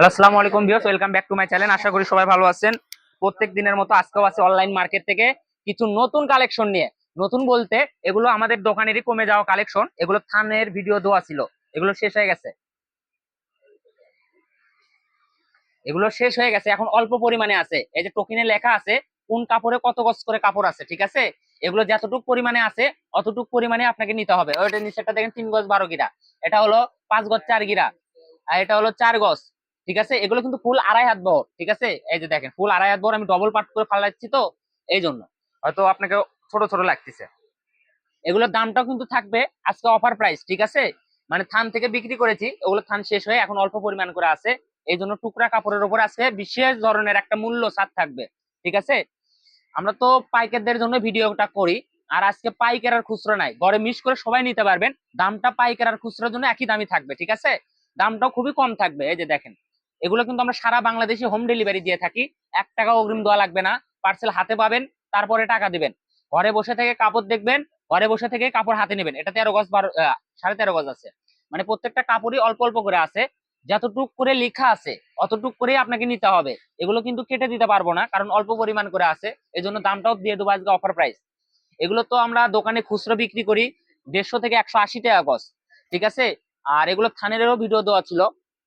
Hello, আসসালামু আলাইকুম viewers, welcome back to my channel. আশা করি সবাই ভালো আছেন। প্রত্যেক দিনের মতো আজকেও আছে অনলাইন মার্কেট থেকে কিছু নতুন কালেকশন নিয়ে। নতুন বলতে, এগুলো আমাদের দোকানেরই কমে যাওয়া কালেকশন এগুলো থানের ভিডিও দেওয়া ছিল। এগুলো শেষ হয়ে গেছে। এগুলো শেষ হয়ে গেছে, এখন অল্প পরিমাণে আছে। এই যে টোকিনে লেখা আছে, কোন কাপড়ে কত গজ করে কাপড় আছে, ঠিক আছে? এগুলো যতটুক পরিমাণে আছে, অতটুক পরিমাণে আপনাকে নিতে হবে। ওইটা নিচেটা দেখেন, তিন গজ বারো গিরা। এটা হলো পাঁচ গজ চার গিরা। আর এটা হলো চার গজ। ঠিক আছে? এগুলো কিন্তু ফুল আড়াই হাত বহর ঠিক আছে? এই যে দেখেন ফুল আড়াই হাত বহর আমি ডবল পার্ট করে ফালাচ্ছি তো এই জন্য হয়তো আপনাকে ছোট ছোট লাগতেছে। এগুলোর দামটাও কিন্তু থাকবে আজকে অফার প্রাইস ঠিক আছে? মানে থান থেকে বিক্রি করেছি, ওগুলো থান শেষ হয়ে এখন অল্প পরিমাণ করে আছে। এই জন্য টুকরা কাপড়ের উপর আছে বিশেষ ধরনের একটা মূল্য ছাড় থাকবে, ঠিক আছে? আমরা তো পাইকারদের জন্য ভিডিওটা করি, আর আজকে পাইকার আর খুচরো নাই। ঘরে মিস করে সবাই নিতে পারবেন। দামটা পাইকার আর খুচরোর জন্য একই দামই থাকবে, ঠিক আছে? দামটাও খুবই কম থাকবে, এই যে দেখেন। এগুলো কিন্তু আমরা সারা বাংলাদেশে হোম ডেলিভারি দিয়ে থাকি। এক টাকা অগ্রিম দেওয়া লাগবে না। পার্সেল হাতে পাবেন, তারপরে টাকা দিবেন। ঘরে বসে থেকে কাপড় দেখবেন, ঘরে বসে থেকে কাপড় হাতে নেবেন। এটা তেরো গজ বারো সাড়ে তেরো গজ আছে। মানে প্রত্যেকটা কাপড়ই অল্প অল্প করে আছে। যতটুক করে লেখা আছে, অতটুক করেই আপনাকে নিতে হবে। এগুলো কিন্তু কেটে দিতে পারব না, কারণ অল্প পরিমাণ করে আছে। এই জন্য দামটাও দিয়ে দেবো আজকে অফার প্রাইস এগুলো তো আমরা দোকানে খুচরো বিক্রি করি, দেড়শো থেকে একশো আশি টাকা গজ। ঠিক আছে? আর এগুলো থানেরও ভিডিও দেওয়া ছিল,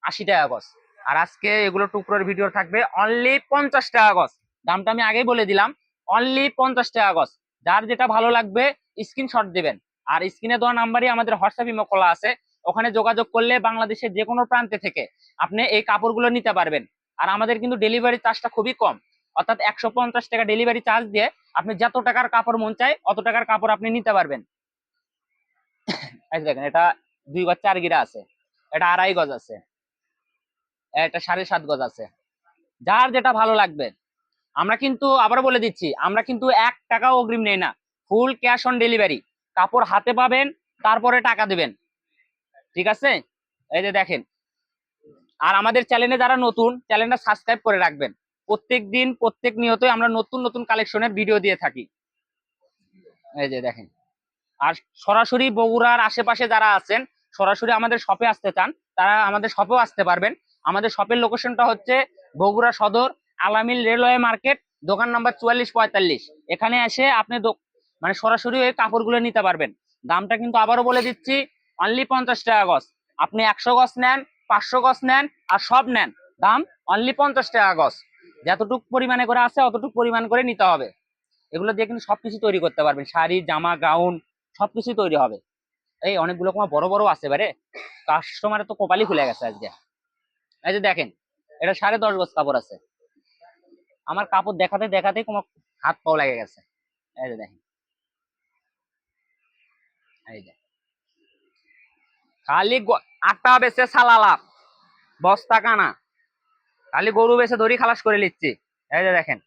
আশি টাকা গজ। আর আজকে এগুলো টুকরোর ভিডিও থাকবে অনলি পঞ্চাশ টাকা গজ। দামটা আমি আগেই বলে দিলাম অনলি পঞ্চাশ টাকা গজ। যার যেটা ভালো লাগবে স্ক্রিনশট দিবেন। আর স্ক্রিনে দেওয়া নাম্বারই আমাদের হোয়াটসঅ্যাপ ইমো আছে। ওখানে যোগাযোগ করলে বাংলাদেশের যে কোনো প্রান্তে থেকে আপনি এই কাপড়গুলো নিতে পারবেন। আর আমাদের কিন্তু ডেলিভারি চার্জটা খুবই কম। অর্থাৎ একশো পঞ্চাশ টাকা ডেলিভারি চার্জ দিয়ে আপনি যত টাকার কাপড় মন চায়, অত টাকার কাপড় আপনি নিতে পারবেন। দেখেন, এটা দুই গজ চার গিরা আছে। এটা আড়াই গজ আছে। এটা সাড়ে সাত গজ আছে। যার যেটা ভালো লাগবে। আমরা কিন্তু আবার বলে দিচ্ছি, আমরা কিন্তু এক টাকাও অগ্রিম নেই না। ফুল ক্যাশ অন ডেলিভারি কাপড় হাতে পাবেন, তারপরে টাকা দেবেন। ঠিক আছে? এই যে দেখেন। আর আমাদের চ্যানেলে যারা নতুন চ্যানেলটা সাবস্ক্রাইব করে রাখবেন। প্রত্যেক দিন, প্রত্যেক নিয়তই আমরা নতুন নতুন কালেকশনের ভিডিও দিয়ে থাকি। এই যে দেখেন। আর সরাসরি বগুড়ার আশেপাশে যারা আছেন, সরাসরি আমাদের শপে আসতে চান, তারা আমাদের শপেও আসতে পারবেন। আমাদের শপের লোকেশনটা হচ্ছে বগুড়া সদর আলামিল রেলওয়ে মার্কেট, দোকান নাম্বার চুয়াল্লিশ পঁয়তাল্লিশ। এখানে এসে আপনি মানে সরাসরি ওই কাপড়গুলো নিতে পারবেন। দামটা কিন্তু আবারও বলে দিচ্ছি অনলি পঞ্চাশ টাকা গজ। আপনি একশো গজ নেন, পাঁচশো গজ নেন, আর সব নেন। দাম অনলি পঞ্চাশ টাকা গজ। যতটুক পরিমাণে করে আছে, অতটুক পরিমাণ করে নিতে হবে। এগুলো দিয়ে কিন্তু সবকিছু তৈরি করতে পারবেন। শাড়ি, জামা, গাউন সবকিছু তৈরি হবে। এই অনেকগুলো তোমার বড় বড় আছে বারে কাস্টমারের তো কপালই খুলে গেছে আজকে। এই যে দেখেন, এটা সাড়ে দশ গজ কাপড় আছে। আমার কাপড় দেখাতে দেখাতে তোমার হাত পাও লেগে গেছে। এই যে দেখেন। এই যে। খালি আটা বেচে সালালাপ বস্তা কানা। খালি গরু বেছে দড়ি খালাস করে নিচ্ছি এই যে দেখেন।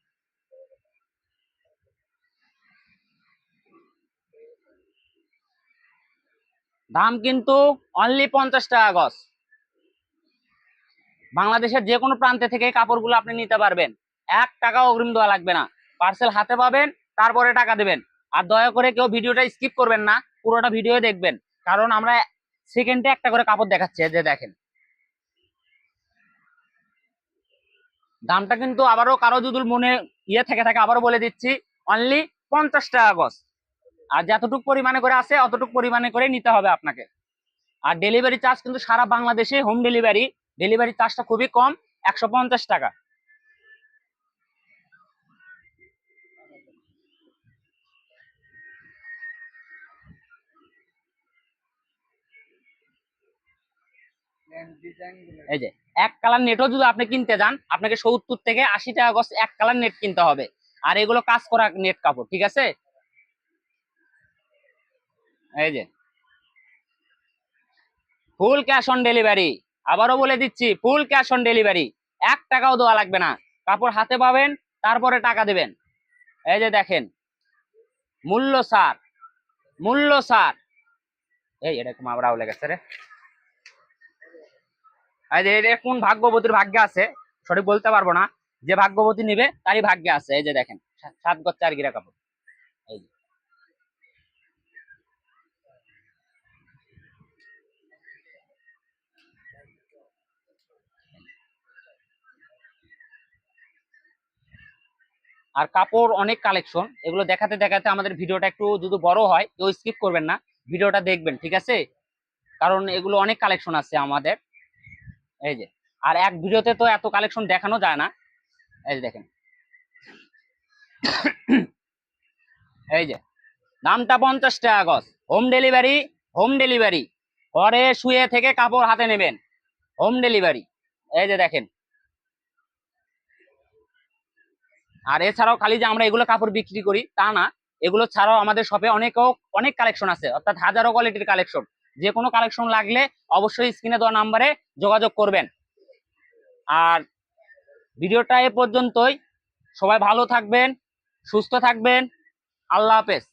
দাম কিন্তু অনলি পঞ্চাশ টাকা গজ। বাংলাদেশের যে কোনো প্রান্তে থেকে কাপড়গুলো আপনি নিতে পারবেন। এক টাকা অগ্রিম দেওয়া লাগবে না। পার্সেল হাতে পাবেন, তারপরে টাকা দেবেন। আর দয়া করে কেউ ভিডিওটা স্কিপ করবেন না, পুরোটা ভিডিও দেখবেন। কারণ আমরা সেকেন্ডে একটা করে কাপড় দেখাচ্ছি যে দেখেন। দামটা কিন্তু আবারও কারও যদি মনে ইয়ে থেকে থাকে, আবারও বলে দিচ্ছি অনলি পঞ্চাশ টাকা গজ। আর যতটুকু পরিমাণে করে আছে, অতটুকু পরিমাণে করে নিতে হবে আপনাকে। আর ডেলিভারি চার্জ কিন্তু সারা বাংলাদেশে হোম ডেলিভারি ডেলিভারি চার্জটা খুবই কম, একশো পঞ্চাশ টাকা। এই যে, এক কালার নেটও যদি আপনি কিনতে যান, আপনাকে সত্তর থেকে আশি টাকা গজ এক কালার নেট কিনতে হবে। আর এগুলো কাজ করা নেট কাপড়, ঠিক আছে? এই যে ফুল ক্যাশ অন ডেলিভারি আবারও বলে দিচ্ছি ফুল ক্যাশ অন ডেলিভারি এক টাকাও দেওয়া লাগবে না। কাপড় হাতে পাবেন, তারপরে টাকা দেবেন। এই যে দেখেন, মূল্য সার মূল্য সার। এই এরকম আমরা লেগেছে রে। এই যে এটা কোন ভাগ্যবতীর ভাগ্যে আছে, সঠিক বলতে পারব না। যে ভাগ্যবতী নিবে, তারই ভাগ্যে আছে। এই যে দেখেন, সাত গজ চার গিরা কাপড়। এই যে। আর কাপড় অনেক কালেকশন এগুলো দেখাতে দেখাতে আমাদের ভিডিওটা একটু যদি বড় হয়, কেউ স্কিপ করবেন না, ভিডিওটা দেখবেন, ঠিক আছে? কারণ এগুলো অনেক কালেকশন আছে আমাদের। এই যে, আর এক ভিডিওতে তো এত কালেকশন দেখানো যায় না। এই যে দেখেন। এই যে, দামটা পঞ্চাশ টাকা গজ। হোম ডেলিভারি হোম ডেলিভারি ঘরে শুয়ে থেকে কাপড় হাতে নেবেন। হোম ডেলিভারি এই যে দেখেন আর এছাড়াও খালি যে আমরা এগুলো কাপড় বিক্রি করি, তা না। এগুলো ছাড়াও আমাদের শপে অনেকও, অনেক কালেকশন আছে, অর্থাৎ হাজারো কোয়ালিটির কালেকশন যে কোনো কালেকশন লাগলে অবশ্যই স্ক্রিনে দেওয়া নাম্বারে যোগাযোগ করবেন। আর ভিডিওটা এ পর্যন্তই। সবাই ভালো থাকবেন, সুস্থ থাকবেন। আল্লাহ হাফেজ।